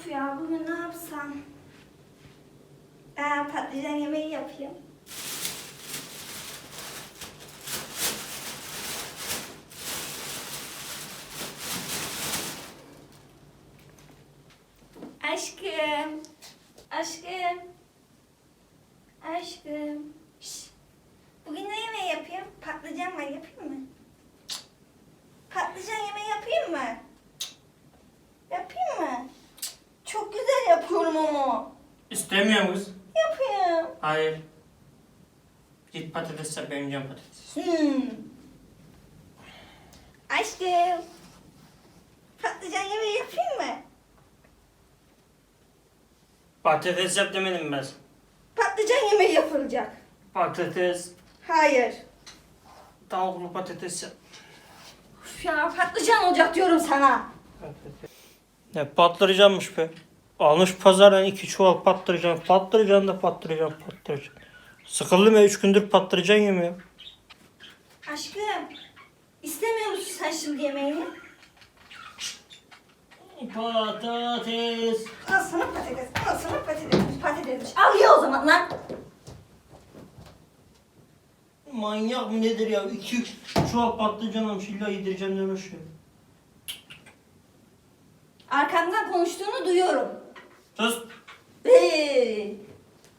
Of ya bugün ne yapsam? Aa, patlıcan yemeği yapayım. Aşkım. Aşkım. Aşkım. Şş. Bugün ne yemeği yapayım? Patlıcan var yapayım mı? Cık. Patlıcan yemeği yapayım mı? Cık. Yapayım mı? Cık. Çok yapıyorum ama. İstemiyor musun? Yapayım. Hayır. Git patates yap, ben yiyeceğim patates. Hmm. Aşkım. Patlıcan yemeği yapayım mı? Patates yap demedim ben. Patlıcan yemeği yapılacak. Patates, Hayır. tavuklu patates yap. Üf ya patlıcan olacak diyorum sana. Ne patlıcanmış be. Almış pazardan iki çuval patlıcan. Patlıcan da patlıcan patlıcan. Sıkıldım ya üç gündür patlıcan yemiyorum. Aşkım. istemiyor musun sen şimdi yemeğini? Patates. Al sana patates. Al sana patates. Patates. Al ye o zaman lan. Manyak mı nedir ya? İki çuval patlıcan almış illa yedireceğim demiş ya. Arkamdan konuştuğunu duyuyorum. Sus.